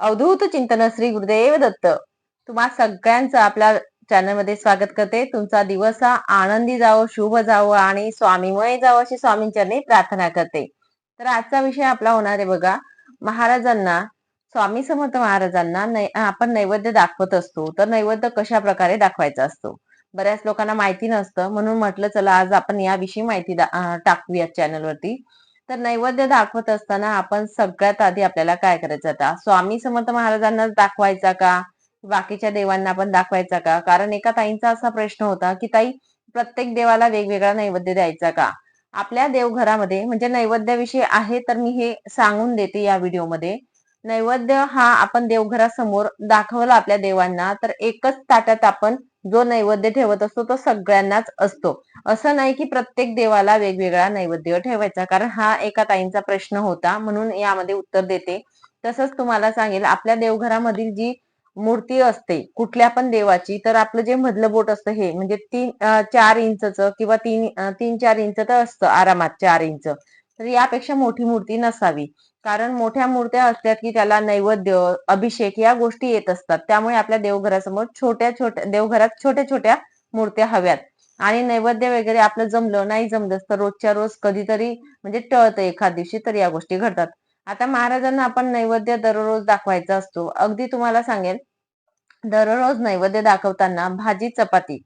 अवधूत चिंतन श्री गुरुदेव दत्त. तुम्हा सगळ्यांचं आपल्या चॅनलमध्ये स्वागत करते. तुमचा दिवस हा आनंदी जावो शुभ जावो आणि स्वामीमय जावो अशी स्वामींचरणी प्रार्थना करते. तर आजचा विषय आपला होणार आहे बघा. महाराजांना स्वामी समर्थ महाराजांना आपण नैवेद्य दाखवत असतो. तर नैवेद्य कशा प्रकारे दाखवायचा असतो? बऱ्याच लोकांना माहिती नसतं. म्हणून म्हटलं चला आज आपण याविषयी माहिती टाकूया चॅनलवरती तर नैवेद्य दाखवत असताना आपण सगळ्यात आधी आपल्याला काय करायचं आता? स्वामी समर्थ महाराजांनाच दाखवायचा का? बाकीच्या देवांना पण दाखवायचा का? कारण एका ताईंचा असा प्रश्न होता की ताई प्रत्येक देवाला वेगवेगळा नैवेद्य द्यायचा का? आपल्या देवघरामध्ये म्हणजे नैवेद्याविषयी आहे तर मी हे सांगून देते या व्हिडिओमध्ये. नैवेद्य हा आपण देवघरासमोर दाखवला आपल्या देवांना तर एकच ताटात आपण जो नैवेद्य ठेवत असतो तो सगळ्यांनाच असतो. असं नाही की प्रत्येक देवाला वेगवेगळा नैवेद्य ठेवायचा कारण हा एका ताईंचा प्रश्न होता म्हणून यामध्ये उत्तर देते. तसंच तुम्हाला सांगेल आपल्या देवघरामधील जी मूर्ती असते कुठल्या पण देवाची तर आपलं जे मधलं बोट असतं हे म्हणजे तीन चार इंचचं किंवा तीन तीन चार इंच तर असतं आरामात चार इंच. तर यापेक्षा मोठी मूर्ती नसावी. कारण मोठ्या मूर्त्या असतात की त्याला नैवेद्य अभिषेक या गोष्टी येत असतात. त्यामुळे आपल्या देवघरासमोर छोट्या छोट्या देवघरात छोट्या छोट्या मूर्त्या हव्यात. आणि नैवेद्य वगैरे आपलं जमलं नाही जमलं तर रोजच्या रोज कधीतरी म्हणजे टळतं एखाद दिवशी तर या गोष्टी घडतात. आता महाराजांना आपण नैवेद्य दररोज दाखवायचा असतो. अगदी तुम्हाला सांगेल दररोज नैवेद्य दाखवताना भाजी चपाती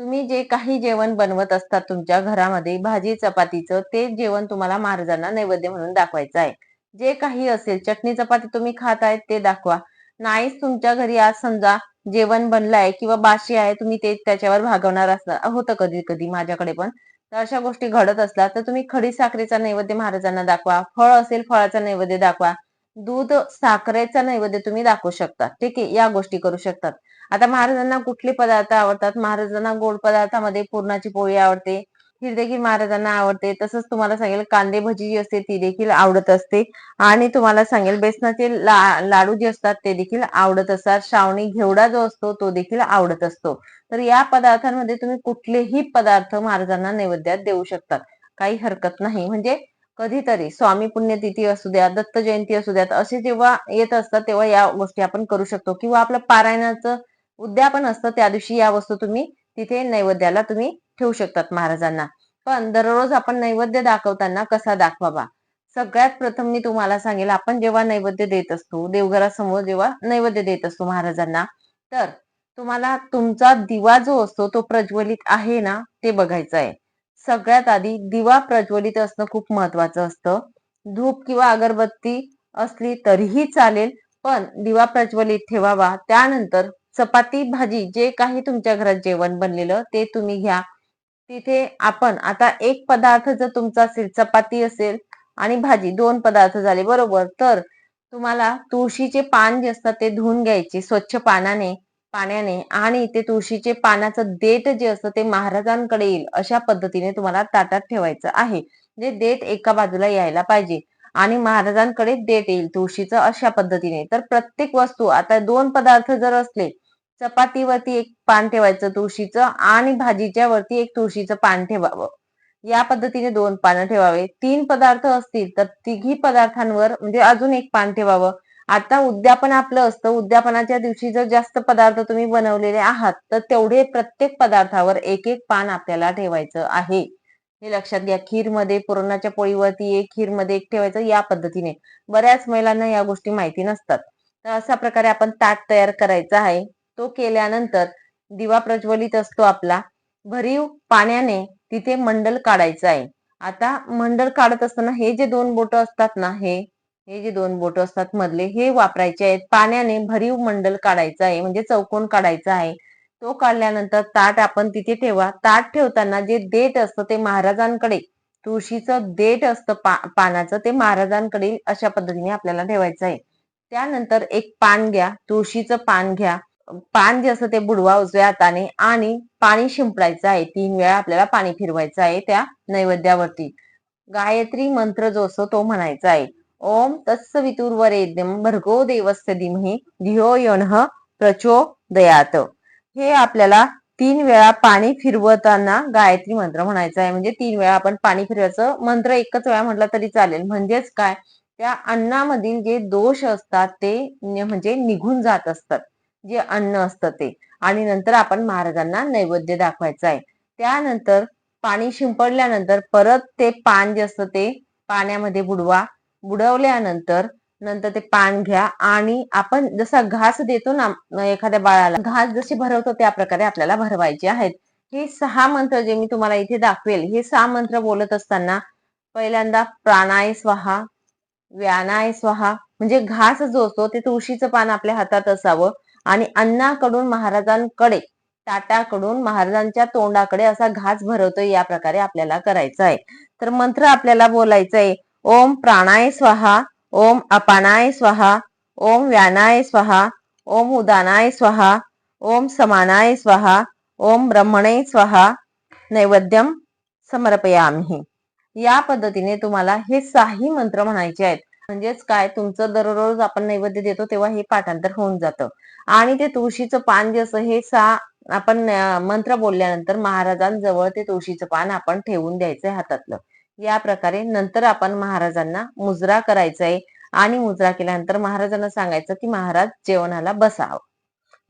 तुम्ही जे काही जेवण बनवत असतात तुमच्या घरामध्ये भाजी चपातीचं ते जेवण तुम्हाला महाराजांना नैवेद्य म्हणून दाखवायचं आहे. जे काही असेल चटणी चपाती तुम्ही खात आहेत ते दाखवा. नाहीच तुमच्या घरी आज समजा जेवण बनलाय किंवा बाशी आहे तुम्ही ते त्याच्यावर भागवणार असणार. होतं कधी कधी माझ्याकडे पण. तर अशा गोष्टी घडत असल्या तर तुम्ही खडी साखरेचा नैवेद्य महाराजांना दाखवा. फळ असेल फळाचा नैवेद्य दाखवा. दूध साखरेचा नैवेद्य तुम्ही दाखवू शकता. ठीक आहे या गोष्टी करू शकतात. आता महाराजांना कुठले पदार्थ आवडतात? महाराजांना गोड पदार्थामध्ये पुरणाची पोळी आवडते. ही देखील महाराजांना आवडते. तसंच तुम्हाला सांगेल कांदे भजी जी असते ती देखील आवडत असते. आणि तुम्हाला सांगेल बेसनाचे ला लाडू जे असतात ते देखील आवडत असतात. श्रावणी घेवडा जो असतो तो देखील आवडत असतो. तर या पदार्थांमध्ये तुम्ही कुठलेही पदार्थ महाराजांना नैवेद्यात देऊ शकतात. काही हरकत नाही. म्हणजे कधीतरी स्वामी पुण्यतिथी असू द्या दत्त जयंती असू द्यात असे जेव्हा येत असतात तेव्हा या गोष्टी आपण करू शकतो. किंवा आपलं पारायणाचं उद्यापन असतं त्या दिवशी या वस्तू तुम्ही तिथे नैवेद्याला तुम्ही ठेवू शकतात महाराजांना. पण दररोज आपण नैवेद्य दाखवताना कसा दाखवावा? सगळ्यात प्रथम मी तुम्हाला सांगेल आपण जेव्हा नैवेद्य देत असतो देवघरासमोर जेव्हा नैवेद्य देत असतो महाराजांना तर तुम्हाला तुमचा दिवा जो असतो तो प्रज्वलित आहे ना ते बघायचं आहे. सगळ्यात आधी दिवा प्रज्वलित असणं खूप महत्वाचं असतं. धूप किंवा अगरबत्ती असली तरीही चालेल पण दिवा प्रज्वलित ठेवावा. त्यानंतर चपाती भाजी जे काही तुमच्या घरात जेवण बनलेलं ते तुम्ही घ्या. तिथे आपण आता एक पदार्थ जर तुमचा असेल चपाती असेल आणि भाजी दोन पदार्थ झाले बरोबर. तर तुम्हाला तुळशीचे पान जे असतात ते धुवून घ्यायचे स्वच्छ पानाने पाण्याने आणि ते तुळशीचे पानाचं देठ जे असतं ते महाराजांकडे येईल अशा पद्धतीने तुम्हाला ताटात ठेवायचं आहे. म्हणजे देठ एका बाजूला यायला पाहिजे. आणि महाराजांकडे देत येईल तुळशीचं अशा पद्धतीने. तर प्रत्येक वस्तू आता दोन पदार्थ जर असले चपातीवरती एक पान ठेवायचं तुळशीचं आणि भाजीच्या वरती एक तुळशीचं पान ठेवावं. या पद्धतीने दोन पानं ठेवावे. तीन पदार्थ असतील तर तिघी पदार्थांवर म्हणजे अजून एक पान ठेवावं. आता उद्यापन आपलं असतं. उद्यापनाच्या दिवशी जर जास्त पदार्थ तुम्ही बनवलेले आहात तर तेवढे प्रत्येक पदार्थावर एक एक पान आपल्याला ठेवायचं आहे. हे लक्षात घ्या. खीरमध्ये पुरणाच्या पोळीवरती एक खीरमध्ये एक ठेवायचं या पद्धतीने. बऱ्याच महिलांना या गोष्टी माहिती नसतात. तर अशा प्रकारे आपण ताट तयार करायचा आहे. तो केल्यानंतर दिवा प्रज्वलित असतो आपला. भरीव पाण्याने तिथे मंडल काढायचं आहे. आता मंडल काढत असताना हे जे दोन बोट असतात ना हे हे जे दोन बोट असतात मधले हे वापरायचे आहेत. पाण्याने भरीव मंडल काढायचं आहे. म्हणजे चौकोन काढायचा आहे. तो काढल्यानंतर ताट आपण तिथे ठेवा. ताट ठेवताना जे देठ असतं ते महाराजांकडे तुळशीचं देठ असतं पा पानाचं ते महाराजांकडे अशा पद्धतीने आपल्याला ठेवायचं आहे. त्यानंतर एक पान घ्या तुळशीचं पान घ्या. पान जे असतं ते बुडवा उजव्या हाताने आणि पाणी शिंपडायचं आहे. तीन वेळा आपल्याला पाणी फिरवायचं आहे त्या नैवेद्यावरती. गायत्री मंत्र जो असतो तो म्हणायचा आहे. ओम तत्सवितुर्वरेद्यम भर्गो देवस्य धीमहि धियो योनः प्रचोदयात. हे आपल्याला तीन वेळा पाणी फिरवताना गायत्री मंत्र म्हणायचा आहे. म्हणजे तीन वेळा आपण पाणी फिरवायचं मंत्र एकच वेळा म्हटलं तरी चालेल. म्हणजेच काय? त्या अन्नामधील जे दोष असतात ते म्हणजे निघून जात असतात. जे अन्न असतं ते. आणि नंतर आपण महाराजांना नैवेद्य दाखवायचं आहे. त्यानंतर पाणी शिंपडल्यानंतर परत ते पान जे असतं ते पाण्यामध्ये बुडवा. बुडवल्यानंतर नंतर ते पान घ्या आणि आपण जसा घास देतो ना एखाद्या बाळाला घास जशी भरवतो त्या प्रकारे आपल्याला भरवायचे आहेत. हे सहा मंत्र जे मी तुम्हाला इथे दाखवेल हे सहा मंत्र बोलत असताना पहिल्यांदा प्राणाय स्वाहा व्यानाय स्वाहा म्हणजे घास जो असतो ते तुळशीचं पान आपल्या हातात असावं आणि अन्नाकडून महाराजांकडे ताटाकडून महाराजांच्या तोंडाकडे असा घास भरवतोय या प्रकारे आपल्याला करायचा आहे. तर मंत्र आपल्याला बोलायचं आहे ओम प्राणाय स्वाहा ओम अपानाय स्वाहा ओम व्यानाय स्वाहा ओम उदानाय स्वाहा ओम समानाय स्वाहा ओम ब्रह्मणे स्वाहा. नैवेद्यम समर्पयामि. या पद्धतीने तुम्हाला हे साही मंत्र म्हणायचे आहेत. म्हणजेच काय? तुमचं दररोज आपण नैवेद्य देतो तेव्हा हे पाठांतर होऊन जातं. आणि ते तुळशीचं पान जे असं हे सा आपण मंत्र बोलल्यानंतर महाराजांजवळ ते तुळशीचं पान आपण ठेवून द्यायचं हातातलं. या प्रकारे नंतर आपण महाराजांना मुजरा करायचा आहे आणि मुजरा केल्यानंतर महाराजांना सांगायचं की महाराज जेवणाला बसावं.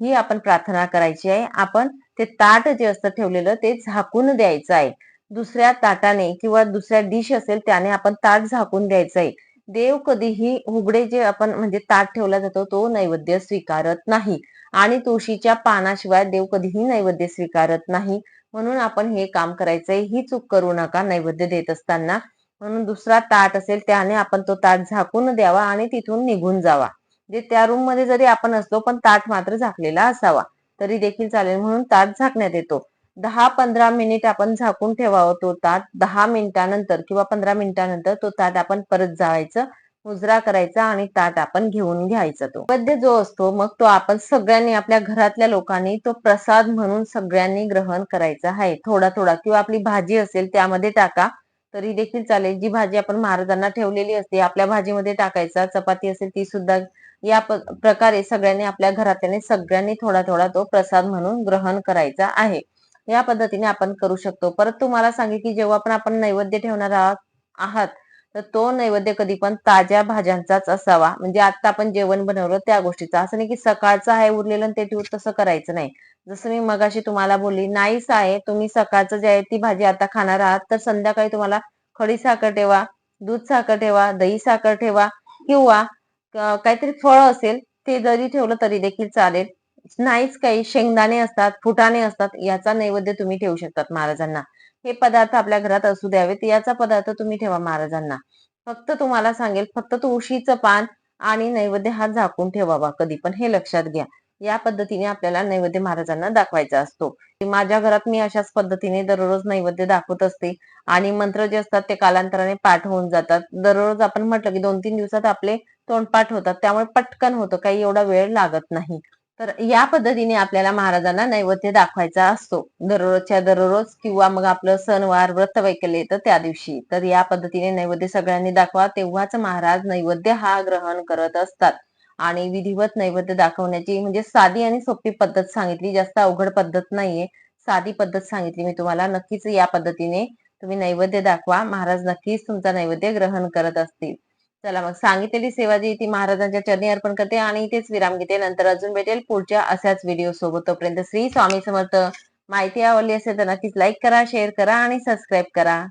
ही आपण प्रार्थना करायची आहे. आपण ते ताट जे असतं ठेवलेलं ते झाकून द्यायचं आहे दुसऱ्या ताटाने किंवा दुसऱ्या डिश असेल त्याने आपण ताट झाकून द्यायचं आहे देव कधीही उघडे जे आपण म्हणजे ताट ठेवला जातो तो नैवेद्य स्वीकारत नाही. आणि तुळशीच्या पानाशिवाय देव कधीही नैवेद्य स्वीकारत नाही. म्हणून आपण हे काम करायचंय. ही चूक करू नका नैवेद्य देत असताना. म्हणून दुसरा ताट असेल त्याने आपण तो ताट झाकून द्यावा आणि तिथून निघून जावा. जे त्या रूममध्ये जरी आपण असलो पण ताट मात्र झाकलेला असावा. तरी देखील चालेल. म्हणून ताट झाकण्यात येतो. दहा पंधरा मिनिट आपण झाकून ठेवावं तो ताट. दहा मिनिटानंतर किंवा पंधरा मिनिटानंतर तो ताट आपण परत जावायचं मुजरा करायचा आणि ताट आपण घेऊन घ्यायचा तो. नैवेद्य जो असतो मग तो आपण सगळ्यांनी आपल्या घरातल्या लोकांनी तो प्रसाद म्हणून सगळ्यांनी ग्रहण करायचा आहे. थोडा थोडा. किंवा आपली भाजी असेल त्यामध्ये टाका. तरी देखील चालेल. जी भाजी आपण महाराजांना ठेवलेली असते आपल्या भाजीमध्ये टाकायचा. चपाती असेल ती सुद्धा या प्रकारे सगळ्यांनी आपल्या घरातल्याने सगळ्यांनी थोडा थोडा तो प्रसाद म्हणून ग्रहण करायचा आहे. या पद्धतीने आपण करू शकतो. परत तुम्हाला सांगे की जेव्हा पण आपण नैवेद्य ठेवणार आहात आहात तर तो नैवेद्य कधी पण ताज्या भाज्यांचाच असावा. म्हणजे आता आपण जेवण बनवलं त्या गोष्टीचा. असं नाही की सकाळचं आहे उरलेलं आणि ते ठेवून तसं करायचं नाही. जसं मी मगाशी तुम्हाला बोलली नाहीच आहे तुम्ही सकाळचं जे आहे ती भाजी आता खाणार आहात तर संध्याकाळी तुम्हाला खडी साखर ठेवा दूध साखर ठेवा दही साखर ठेवा किंवा काहीतरी फळ असेल ते जरी ठेवलं तरी देखील चालेल. नाहीच काही. शेंगदाणे असतात फुटाणे असतात याचा नैवेद्य तुम्ही ठेवू शकतात महाराजांना. हे पदार्थ आपल्या घरात असू द्यावेत याचा पदार्थ तुम्ही ठेवा महाराजांना. फक्त तुम्हाला सांगेल फक्त तुळशीचं पान आणि नैवेद्य हा झाकून ठेवावा कधी पण. हे लक्षात घ्या. या पद्धतीने आपल्याला नैवेद्य महाराजांना दाखवायचा असतो. माझ्या घरात मी अशाच पद्धतीने दररोज नैवेद्य दाखवत असते आणि मंत्र जे असतात ते कालांतराने पाठ होऊन जातात. दररोज आपण म्हटलं की दोन तीन दिवसात आपले तोंडपाठ होतात. त्यामुळे पटकन होतं. काही एवढा वेळ लागत नाही. तर या पद्धतीने आपल्याला महाराजांना नैवेद्य दाखवायचा असतो. दररोजच्या दररोज किंवा मग आपलं सणवार व्रत वैकल्य येतं त्या दिवशी. तर या पद्धतीने नैवेद्य सगळ्यांनी दाखवा. तेव्हाच महाराज नैवेद्य हा ग्रहण करत असतात. आणि विधिवत नैवेद्य दाखवण्याची म्हणजे साधी आणि सोपी पद्धत सांगितली. जास्त अवघड पद्धत नाहीये. साधी पद्धत सांगितली मी तुम्हाला. नक्कीच या पद्धतीने तुम्ही नैवेद्य दाखवा. महाराज नक्कीच तुमचा नैवेद्य ग्रहण करत असतील. चला मग सांगितलेली सेवा जी ती महाराजांच्या चरणी अर्पण करते आणि इथेच विराम घेते. नंतर अजून भेटेल पुढच्या अशाच व्हिडिओ सोबत. तोपर्यंत श्री स्वामी समर्थ. माहिती आवडली असेल तर नक्कीच लाईक करा शेअर करा आणि सबस्क्राईब करा.